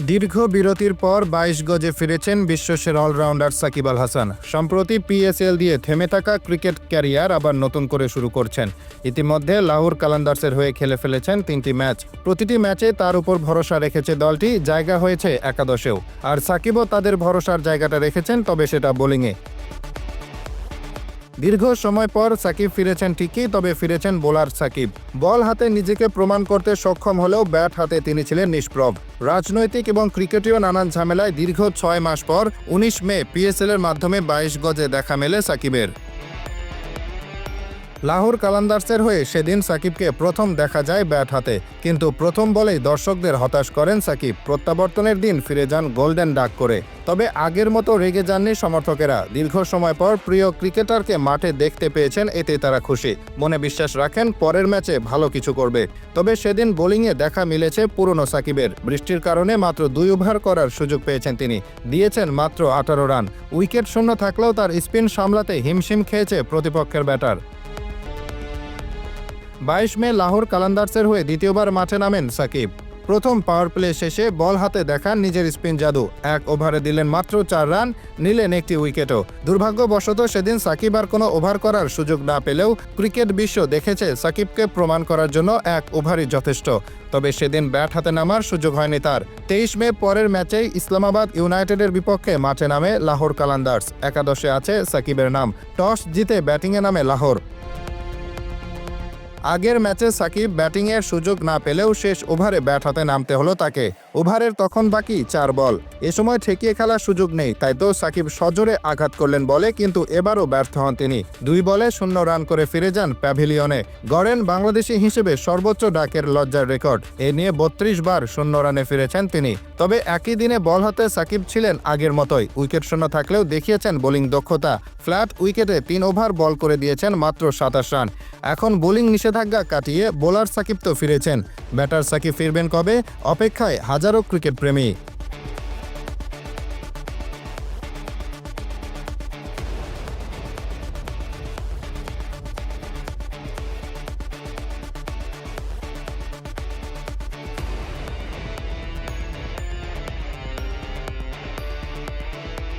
দীর্ঘ বিরতির পর বাইশ গজে ফিরেছেন বিশ্বসের অলরাউন্ডার সাকিব আল হাসান। সম্প্রতি পিএসএল দিয়ে থেমে থাকা ক্রিকেট ক্যারিয়ার আবার নতুন করে শুরু করছেন। ইতিমধ্যে লাহোর কালান্দার্সের হয়ে খেলে ফেলেছেন তিনটি ম্যাচ। প্রতিটি ম্যাচে তার উপর ভরসা রেখেছে দলটি, জায়গা হয়েছে একাদশেও। আর সাকিবও তাদের ভরসার জায়গাটা রেখেছেন, তবে সেটা বোলিংয়ে। দীর্ঘ সময় পর সাকিব ফিরেছেন ঠিকই, তবে ফিরেছেন বোলার সাকিব। বল হাতে নিজেকে প্রমাণ করতে সক্ষম হলেও ব্যাট হাতে তিনি ছিলেন নিষ্প্রভ। রাজনৈতিক এবং ক্রিকেটীয় নানান ঝামেলায় দীর্ঘ ছয় মাস পর উনিশ মে পিএসএল এর মাধ্যমে বাইশ গজে দেখা মেলে সাকিবের। লাহোর কালান্দার্সের হয়ে সেদিন সাকিবকে প্রথম দেখা যায় ব্যাট হাতে। কিন্তু প্রথম বলেই দর্শকদের হতাশ করেন সাকিব। প্রত্যাবর্তনের দিন ফিরে যান গোল্ডেন ডাক করে। তবে আগের মতো রেগে যাননি সমর্থকেরা। দীর্ঘ সময় পর প্রিয় ক্রিকেটারকে মাঠে দেখতে পেয়েছেন এতে তারা খুশি। মনে বিশ্বাস রাখেন, পরের ম্যাচে ভালো কিছু করবে। তবে সেদিন বোলিংয়ে দেখা মিলেছে পুরনো সাকিবের। বৃষ্টির কারণে মাত্র দুই ওভার করার সুযোগ পেয়েছেন তিনি। দিয়েছেন মাত্র আঠারো রান। উইকেট শূন্য থাকলেও তার স্পিন সামলাতে হিমশিম খেয়েছে প্রতিপক্ষের ব্যাটার। বাইশ মে লাহোর কালান্দার্সের হয়ে দ্বিতীয়বার মাঠে নামেন সাকিব। প্রথম পাওয়ার প্লে শেষে বল হাতে দেখান নিজের স্পিন জাদু। এক ওভারে দিলেন মাত্র চার রান, নিলেন একটি উইকেটও। দুর্ভাগ্যবশত সেদিন সাকিব আর কোনো ওভার করার সুযোগ না পেলেও ক্রিকেট বিশ্ব দেখেছে সাকিবকে প্রমাণ করার জন্য এক ওভারই যথেষ্ট। তবে সেদিন ব্যাট হাতে নামার সুযোগ হয়নি তার। তেইশ মে পরের ম্যাচেই ইসলামাবাদ ইউনাইটেডের বিপক্ষে মাঠে নামে লাহোর কালান্দার্স। একাদশে আছে সাকিবের নাম। টস জিতে ব্যাটিংয়ে নামে লাহোর। আগের ম্যাচে সাকিব ব্যাটিংয়ের সুযোগ না পেলেও শেষ ওভারে ব্যাট হাতে নামতে হলো তাকে। ওভারের তখন বাকি চার বল। এ সময় ঠেকিয়ে খেলার সুযোগ নেই, তাই তো সাকিব সজোরে আঘাত করলেন বলে, কিন্তু এবারও ব্যর্থ হন তিনি। দুই বলে শূন্য রান করে ফিরে যান প্যাভিলিয়নে। গড়েন বাংলাদেশি হিসেবে সর্বোচ্চ ডাকের লজ্জার রেকর্ড। এ নিয়ে বত্রিশ বার শূন্য রানে ফিরেছেন তিনি। তবে একই দিনে বল হাতে সাকিব ছিলেন আগের মতোই। উইকেট শূন্য থাকলেও দেখিয়েছেন বোলিং দক্ষতা। ফ্ল্যাট উইকেটে তিন ওভার বল করে দিয়েছেন মাত্র সাতাশ রান। এখন বোলিং নিষেধাজ্ঞা কাটিয়ে বোলার সাকিব তো ফিরেছেন। ব্যাটার সাকিব ফিরবেন কবে? অপেক্ষায় হাজারো ক্রিকেট প্রেমী।